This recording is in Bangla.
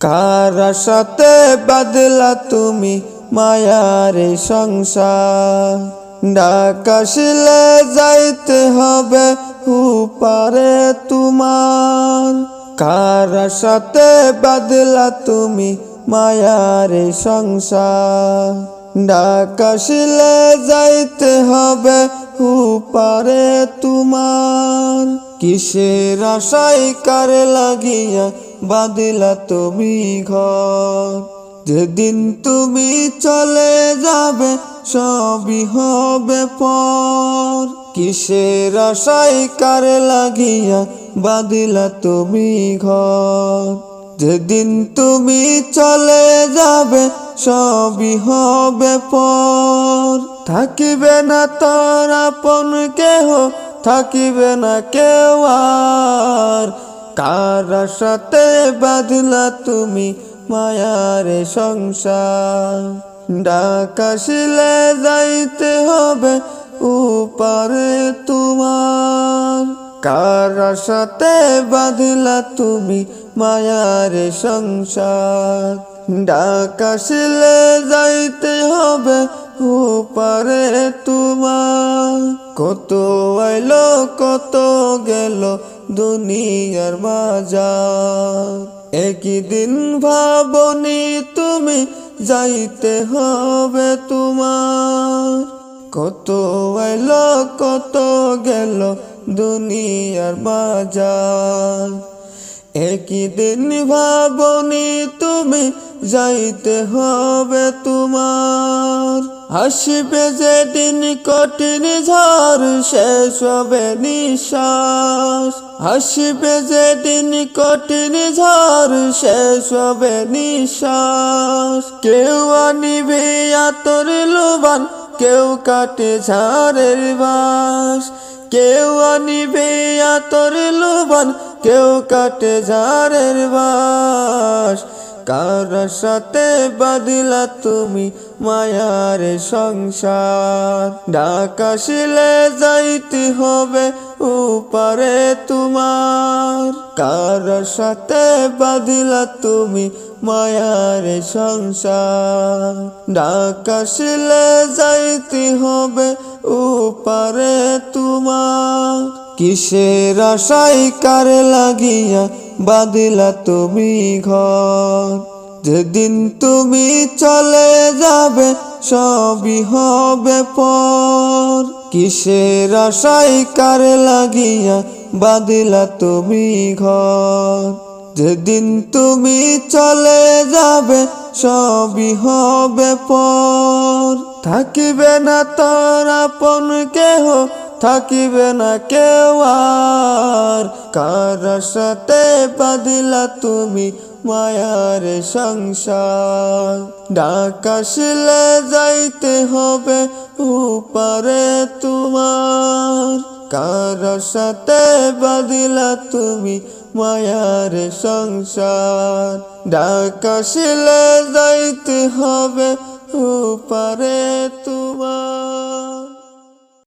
কার সাথে বাদলা তুমি মায়ার সংসার? ডাকাশিলে যাইতে হবে উপারে তোমার। কার সাথে বাদলা তুমি মায়ার সংসার? ডাকাশিলে যাইতে হবে উপারে তোমার। কিসের আশাই কার লাগিয়া বাদিলা তুমি ঘর। যেদিন তুমি চলে যাবে, সবই হবে পর। কিসের আশাই কার লাগিয়া বাদিলা তুমি ঘর? যেদিন তুমি চলে যাবে, সবই হবে পর। থাকিবে না তোর আপন কেহ, থাকিবে না কেউ আর। কার সাথে বাঁধলা তুমি মায়ার সংসার? ডাকাশিলে যাইতে হবে উপারে তোমার। কার সাথে বাঁধলা তুমি মায়ার সংসার? ডাকাশিলে যাইতে হবে উপারে তোমার। কত আইলো, কত গেল দুনিয়ার বাজার। একই দিন ভাবনি তুমি যাইতে হবে তোমার। কত আইলো, কত গেল দুনিয়ার বাজার। একই দিন ভাবনি তুমি যাইতে হবে তোমার। হাসিবে যেদিন কঠিন ঝড় শেষ হবে নিঃশ্বাস। হাসিবে যেদিন কঠিন ঝড় শেষ হবে নিঃশ্বাস। কেউ আনিবে আতর লোবান, কেউ কাটে ঝাড়ের বাস কেউ আনিবে আতর লোবান, কেউ কাটে ঝাড়ের বাস কার সাথে বাদিলা তুমি মায়ার সংসার? ডাকাশিলে যাইতে হবে উপারে তোমার। কার সাথে বাদিলা তুমি মায়ার সংসার? ডাকাশিলে যাইতে হবে উপারে তোমার। কিসের আশাই কার লাগিয়া বাদিলা তুমি ঘর। যেদিন তুমি চলে যাবে, সবই হবে পর। কিসের আশাই কার লাগিয়া বাদিলা তুমি ঘর? যেদিন তুমি চলে যাবে, সবই হবে পর। থাকিবে না তোর আপন কেহ, থাকিবে না কেউ আর। কার সাথে বাদিলা তুমি মায়ার সংসার। ডাকাশিলে যাইতে হবে উপারে তোমার। কার সাথে তুমি মায়ার সংসার। ডাকাশিলে যাইতে হবে উপারে তোমার।